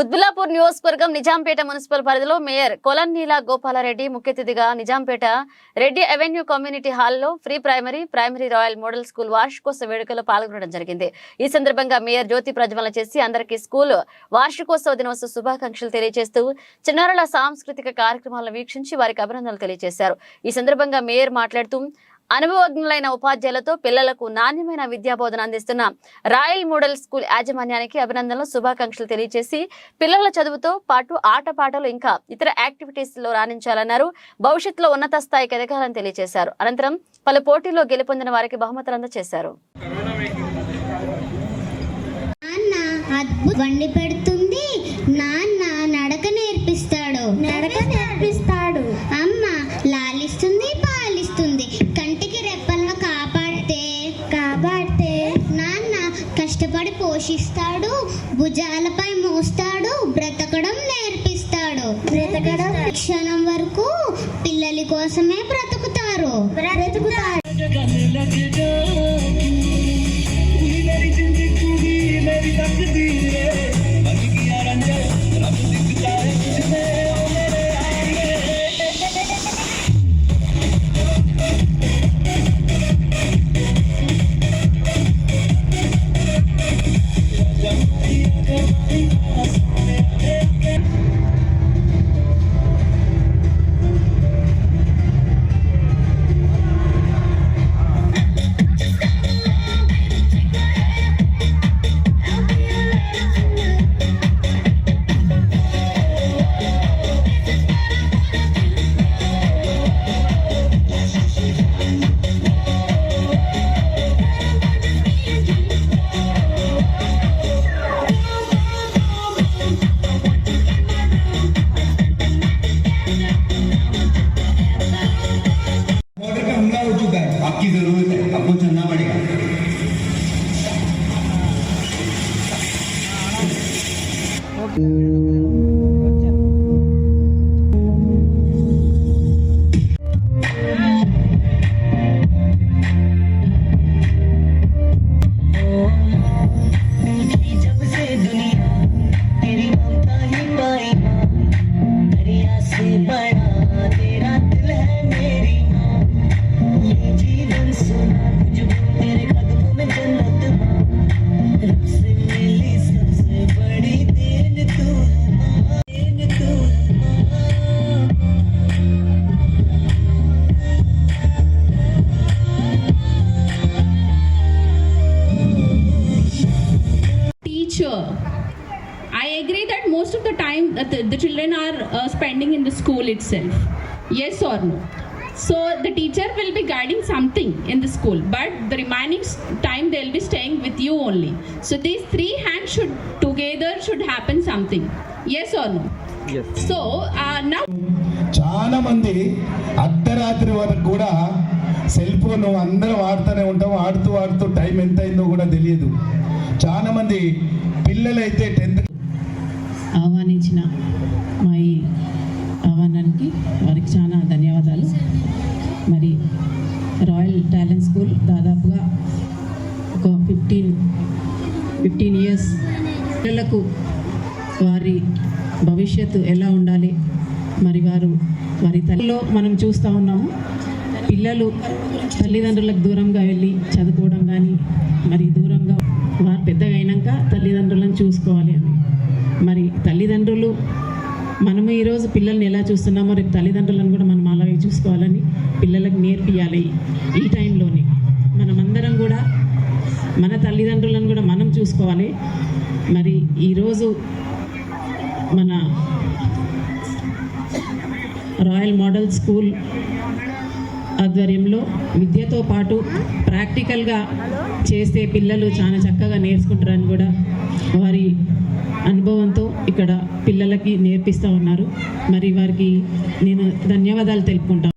కుత్బుల్లాపూర్ నియోజకవర్గం నిజాంపేట మున్సిపల్ పరిధిలో మేయర్ కొలన్నీల గోపాలారెడ్డి ముఖ్య అతిథిగా నిజాంపేట రెడ్డి అవెన్యూ కమ్యూనిటీ హాల్లో free primary primary royal model school వార్షికోత్సవ వేడుకలో పాల్గొనడం జరిగింది. ఈ సందర్భంగా మేయర్ జ్యోతి ప్రజ్వలన చేసి అందరికీ స్కూల్ వార్షికోత్సవ దినోత్సవ శుభాకాంక్షలు తెలియజేస్తూ చిన్నారుల సాంస్కృతిక కార్యక్రమాలను వీక్షించి వారికి అభినందనలు తెలియజేశారు. ఈ సందర్భంగా మేయర్ మాట్లాడుతూ అనుభవజ్ఞులైన ఉపాధ్యాయులతో పిల్లలకు నాణ్యమైన విద్యాబోధన అందిస్తున్న రాయల్ మోడల్ స్కూల్ యాజమాన్యానికి అభినందనలు శుభాకాంక్షలు తెలియజేసి పిల్లల చదువుతో పాటు ఆటపాటలు ఇంకా ఇతర యాక్టివిటీస్లో రాణించాలన్నారు. భవిష్యత్తులో ఉన్నత స్థాయికి ఎదగాలని తెలియజేశారు. అనంతరం పలు పోటీల్లో గెలుపొందిన వారికి బహుమతులు అందజేశారు. అద్భుత. వండి పెడుతుంది. పోషిస్తాడు భుజాలపై మోస్తాడు బ్రతకడం నేర్పిస్తాడు. బ్రతకడం క్షణం వరకు పిల్లల కోసమే బ్రతుకుతారు Teacher i agree that most of the time the, the children are uh, spending in the school itself yes or no so the teacher will be guiding something in the school but the remaining time they'll be staying with you only so these three hands should together should happen something yes or no yes so uh, now చాలా మంది అర్ధరాత్రి వరకు కూడా cell phone అందరం వాడుతూనే ఉంటాం ఆడుతూ ఆడుతూ time ఎంత అయిందో కూడా తెలియదు చాలా మంది పిల్లలైతే టెన్త్ ఆహ్వానించిన మా ఈ ఆహ్వానానికి వారికి చాలా ధన్యవాదాలు. మరి రాయల్ టాలెంట్ స్కూల్ దాదాపుగా ఒక ఫిఫ్టీన్ ఫిఫ్టీన్ ఇయర్స్ పిల్లలకు వారి భవిష్యత్తు ఎలా ఉండాలి? మరి వారు వారి తల్లిలో మనం చూస్తూ ఉన్నాము. పిల్లలు తల్లిదండ్రులకు దూరంగా వెళ్ళి చదువుకోవడం కానీ మరి దూరంగా మనము ఈరోజు పిల్లల్ని ఎలా చూస్తున్నామో రేపు తల్లిదండ్రులను కూడా మనం అలాగే చూసుకోవాలని పిల్లలకు నేర్పియాలి ఈ టైంలోనే. మనమందరం కూడా మన తల్లిదండ్రులను కూడా మనం చూసుకోవాలి. మరి ఈరోజు మన రాయల్ మోడల్ స్కూల్ ఆధ్వర్యంలో విద్యతో పాటు ప్రాక్టికల్గా చేస్తే పిల్లలు చాలా చక్కగా నేర్చుకుంటారని కూడా వారి పిల్లలకి నేర్పిస్తూ ఉన్నారు. మరి వారికి నేను ధన్యవాదాలు తెలుపుకుంటాను